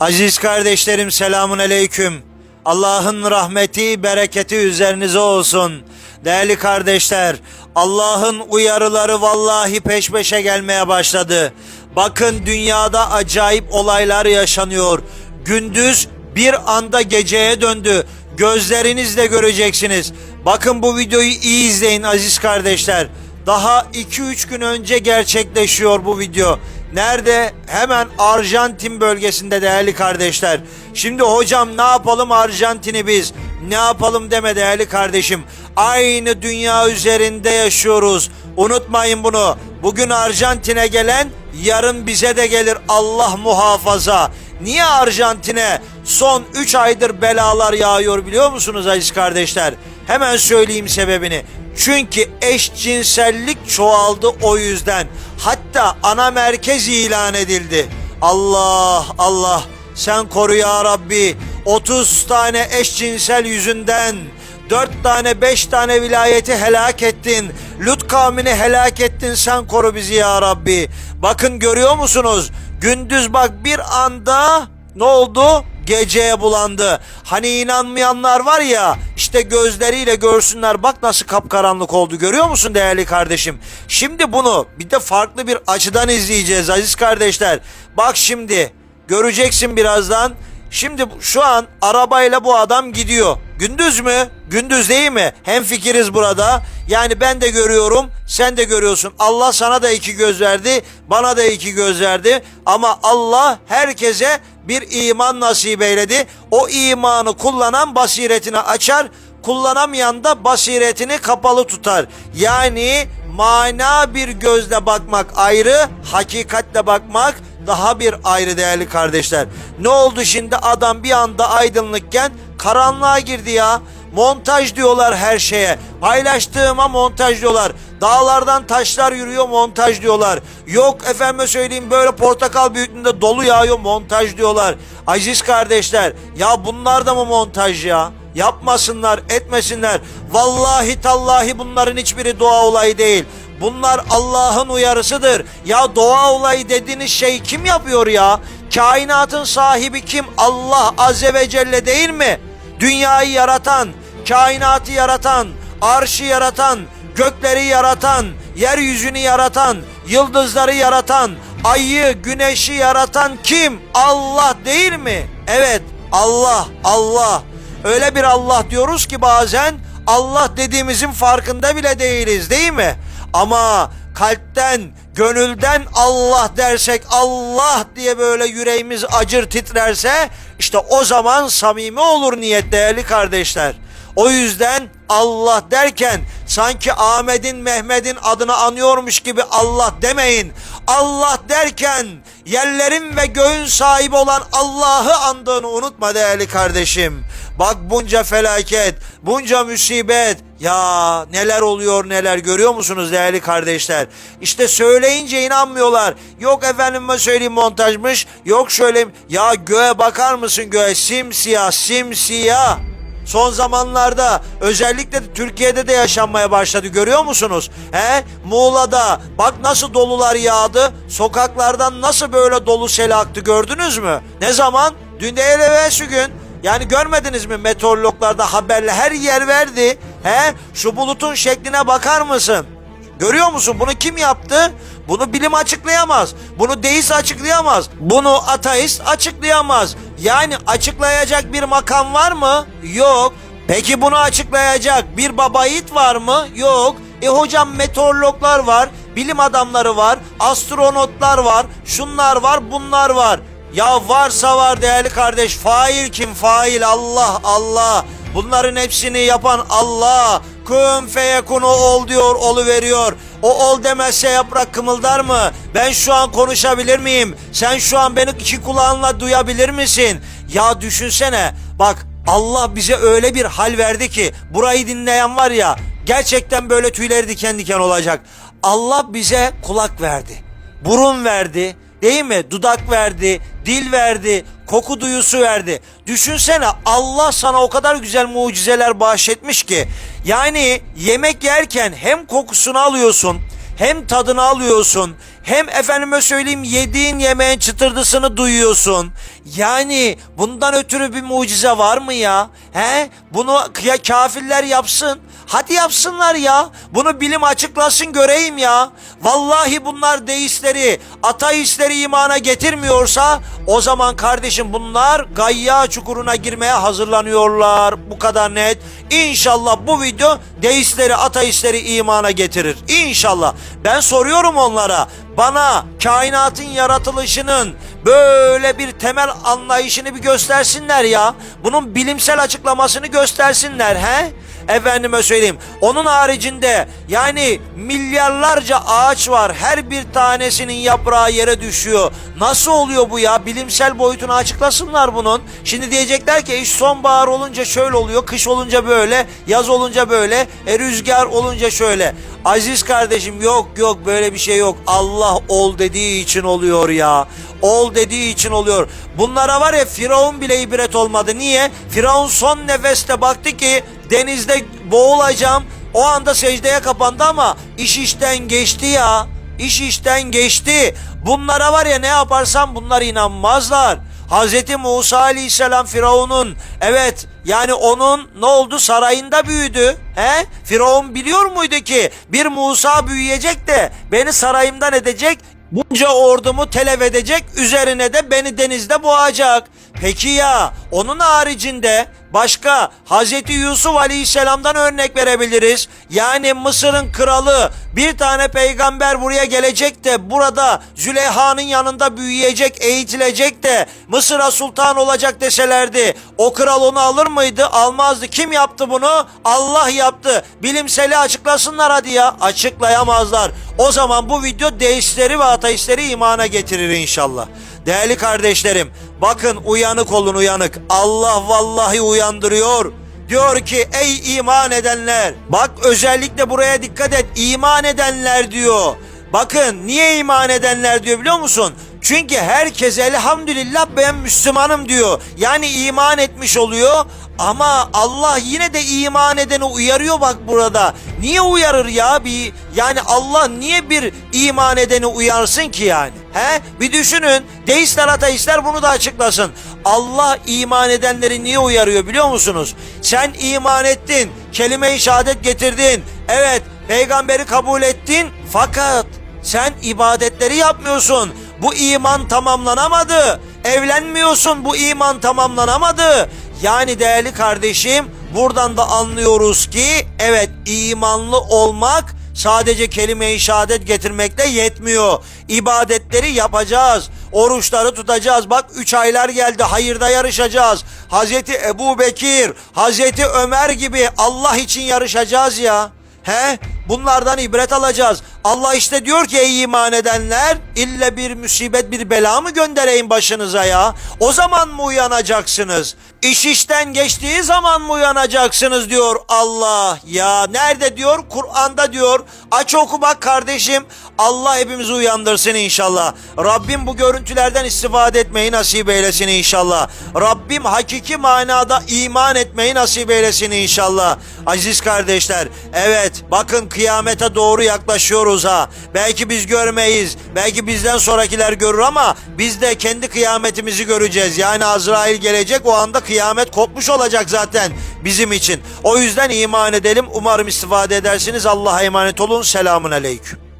Aziz kardeşlerim selamun aleyküm. Allah'ın rahmeti, bereketi üzerinize olsun. Değerli kardeşler, Allah'ın uyarıları vallahi peş peşe gelmeye başladı. Bakın dünyada acayip olaylar yaşanıyor. Gündüz bir anda geceye döndü. Gözlerinizle göreceksiniz. Bakın bu videoyu iyi izleyin aziz kardeşler. Daha 2-3 gün önce gerçekleşiyor bu video. Nerede? Hemen Arjantin bölgesinde değerli kardeşler. Şimdi hocam ne yapalım Arjantin'i biz? Ne yapalım deme değerli kardeşim. Aynı dünya üzerinde yaşıyoruz. Unutmayın bunu. Bugün Arjantin'e gelen yarın bize de gelir Allah muhafaza. Niye Arjantin'e son 3 aydır belalar yağıyor biliyor musunuz aziz kardeşler? Hemen söyleyeyim sebebini. Çünkü eşcinsellik çoğaldı o yüzden. Hatta ana merkez ilan edildi. Allah Allah sen koru ya Rabbi. 30 tane eşcinsel yüzünden 4 tane 5 tane vilayeti helak ettin. Lut kavmini helak ettin sen koru bizi ya Rabbi. Bakın görüyor musunuz? Gündüz bak bir anda ne oldu? Geceye bulandı. Hani inanmayanlar var ya işte gözleriyle görsünler bak nasıl kapkaranlık oldu görüyor musun değerli kardeşim? Şimdi bunu bir de farklı bir açıdan izleyeceğiz aziz kardeşler. Bak şimdi göreceksin birazdan. Şimdi şu an arabayla bu adam gidiyor. Gündüz mü? Gündüz değil mi? Hem fikiriz burada. Yani ben de görüyorum, sen de görüyorsun. Allah sana da iki göz verdi, bana da iki göz verdi. Ama Allah herkese bir iman nasip eyledi. O imanı kullanan basiretini açar, kullanamayan da basiretini kapalı tutar. Yani mana bir gözle bakmak ayrı, hakikatle bakmak daha bir ayrı değerli kardeşler. Ne oldu şimdi adam bir anda aydınlıkken karanlığa girdi ya. Montaj diyorlar her şeye. Paylaştığıma montaj diyorlar. Dağlardan taşlar yürüyor montaj diyorlar. Yok efendime söyleyeyim böyle portakal büyüklüğünde dolu yağıyor montaj diyorlar. Aziz kardeşler ya bunlar da mı montaj ya? Yapmasınlar etmesinler. Vallahi tallahi bunların hiçbiri doğa olayı değil. Bunlar Allah'ın uyarısıdır. Ya doğa olayı dediğiniz şey kim yapıyor ya? Kainatın sahibi kim? Allah Azze ve Celle değil mi? Dünyayı yaratan, kainatı yaratan, arşı yaratan, gökleri yaratan, yeryüzünü yaratan, yıldızları yaratan, ayı, güneşi yaratan kim? Allah değil mi? Evet, Allah, Allah. Öyle bir Allah diyoruz ki bazen Allah dediğimizin farkında bile değiliz değil mi? Ama kalpten, gönülden Allah dersek Allah diye böyle yüreğimiz acır titrerse işte o zaman samimi olur niyet değerli kardeşler. O yüzden Allah derken sanki Ahmet'in Mehmet'in adını anıyormuş gibi Allah demeyin. Allah derken yerlerin ve göğün sahibi olan Allah'ı andığını unutma değerli kardeşim. Bak bunca felaket, bunca musibet. Ya neler oluyor neler görüyor musunuz değerli kardeşler? İşte söyleyince inanmıyorlar. Yok efendime söyleyeyim montajmış. Yok şöyle ya göğe bakar mısın göğe simsiyah simsiyah. Son zamanlarda özellikle de Türkiye'de de yaşanmaya başladı görüyor musunuz? He? Muğla'da bak nasıl dolular yağdı. Sokaklardan nasıl böyle dolu sel aktı gördünüz mü? Ne zaman? Dün değil evvelsi gün. Yani görmediniz mi meteorologlarda haberle her yer verdi. He? Şu bulutun şekline bakar mısın? Görüyor musun? Bunu kim yaptı? Bunu bilim açıklayamaz. Bunu deist açıklayamaz. Bunu ateist açıklayamaz. Yani açıklayacak bir makam var mı? Yok. Peki bunu açıklayacak bir baba yiğit var mı? Yok. E hocam meteorologlar var, bilim adamları var, astronotlar var, şunlar var, bunlar var. Ya varsa var değerli kardeş. Fail kim? Fail Allah Allah. Bunların hepsini yapan Allah. Kün feyekunu ol diyor, olu veriyor. O ol demezse yaprak kımıldar mı? Ben şu an konuşabilir miyim? Sen şu an beni iki kulağınla duyabilir misin? Ya düşünsene. Bak Allah bize öyle bir hal verdi ki burayı dinleyen var ya gerçekten böyle tüyleri diken diken olacak. Allah bize kulak verdi. Burun verdi. Değil mi? Dudak verdi, dil verdi, koku duyusu verdi. Düşünsene Allah sana o kadar güzel mucizeler bahşetmiş ki. Yani yemek yerken hem kokusunu alıyorsun, hem tadını alıyorsun hem efendime söyleyeyim yediğin yemeğin çıtırdısını duyuyorsun. Yani bundan ötürü bir mucize var mı ya? He? Bunu ya kafirler yapsın. Hadi yapsınlar ya. Bunu bilim açıklasın göreyim ya. Vallahi bunlar deistleri, ateistleri imana getirmiyorsa o zaman kardeşim bunlar gayya çukuruna girmeye hazırlanıyorlar. Bu kadar net. İnşallah bu video deistleri, ateistleri imana getirir. İnşallah. Ben soruyorum onlara. Bana kainatın yaratılışının böyle bir temel anlayışını bir göstersinler ya. Bunun bilimsel açıklamasını göstersinler he? Efendime söyleyeyim. Onun haricinde yani milyarlarca ağaç var. Her bir tanesinin yaprağı yere düşüyor. Nasıl oluyor bu ya? Bilimsel boyutunu açıklasınlar bunun. Şimdi diyecekler ki iş sonbahar olunca şöyle oluyor. Kış olunca böyle. Yaz olunca böyle. E rüzgar olunca şöyle. Aziz kardeşim yok yok böyle bir şey yok. Allah ol dediği için oluyor ya. Ol dediği için oluyor. Bunlara var ya Firavun bile ibret olmadı. Niye? Firavun son nefeste baktı ki denizde boğulacağım. O anda secdeye kapandı ama iş işten geçti ya. İş işten geçti. Bunlara var ya ne yaparsam bunlar inanmazlar. Hazreti Musa Aleyhisselam Firavun'un evet yani onun ne oldu sarayında büyüdü. He? Firavun biliyor muydu ki bir Musa büyüyecek de beni sarayımdan edecek bunca ordumu telef edecek üzerine de beni denizde boğacak. Peki ya onun haricinde başka Hazreti Yusuf Aleyhisselam'dan örnek verebiliriz. Yani Mısır'ın kralı bir tane peygamber buraya gelecek de burada Züleyha'nın yanında büyüyecek, eğitilecek de Mısır'a sultan olacak deselerdi o kral onu alır mıydı? Almazdı. Kim yaptı bunu? Allah yaptı. Bilimseli açıklasınlar hadi ya. Açıklayamazlar. O zaman bu video deistleri ve ateistleri imana getirir inşallah. Değerli kardeşlerim, bakın uyanık olun uyanık. Allah vallahi uyandırıyor. Diyor ki ey iman edenler. Bak özellikle buraya dikkat et. İman edenler diyor. Bakın niye iman edenler diyor biliyor musun? Çünkü herkes elhamdülillah ben Müslümanım diyor. Yani iman etmiş oluyor. Ama Allah yine de iman edeni uyarıyor bak burada. Niye uyarır ya bir yani Allah niye bir iman edeni uyarsın ki yani? He? Bir düşünün. Deistler ateistler bunu da açıklasın. Allah iman edenleri niye uyarıyor biliyor musunuz? Sen iman ettin, kelime-i şehadet getirdin. Evet, peygamberi kabul ettin fakat sen ibadetleri yapmıyorsun. Bu iman tamamlanamadı. Evlenmiyorsun bu iman tamamlanamadı. Yani değerli kardeşim buradan da anlıyoruz ki evet imanlı olmak sadece kelime-i şehadet getirmekle yetmiyor. İbadetleri yapacağız. Oruçları tutacağız. Bak 3 aylar geldi. Hayırda yarışacağız. Hazreti Ebu Bekir, Hazreti Ömer gibi Allah için yarışacağız ya. He? Bunlardan ibret alacağız. Allah işte diyor ki ey iman edenler ille bir musibet bir bela mı göndereyim başınıza ya? O zaman mı uyanacaksınız? İş işten geçtiği zaman mı uyanacaksınız diyor Allah. Ya nerede diyor? Kur'an'da diyor. Aç oku bak kardeşim. Allah hepimizi uyandırsın inşallah. Rabbim bu görüntülerden istifade etmeyi nasip eylesin inşallah. Rabbim hakiki manada iman etmeyi nasip eylesin inşallah. Aziz kardeşler, evet bakın kıyamete doğru yaklaşıyoruz ha. Belki biz görmeyiz, belki bizden sonrakiler görür ama biz de kendi kıyametimizi göreceğiz. Yani Azrail gelecek o anda kıyamet kopmuş olacak zaten bizim için. O yüzden iman edelim. Umarım istifade edersiniz. Allah'a emanet olun. Selamun aleyküm.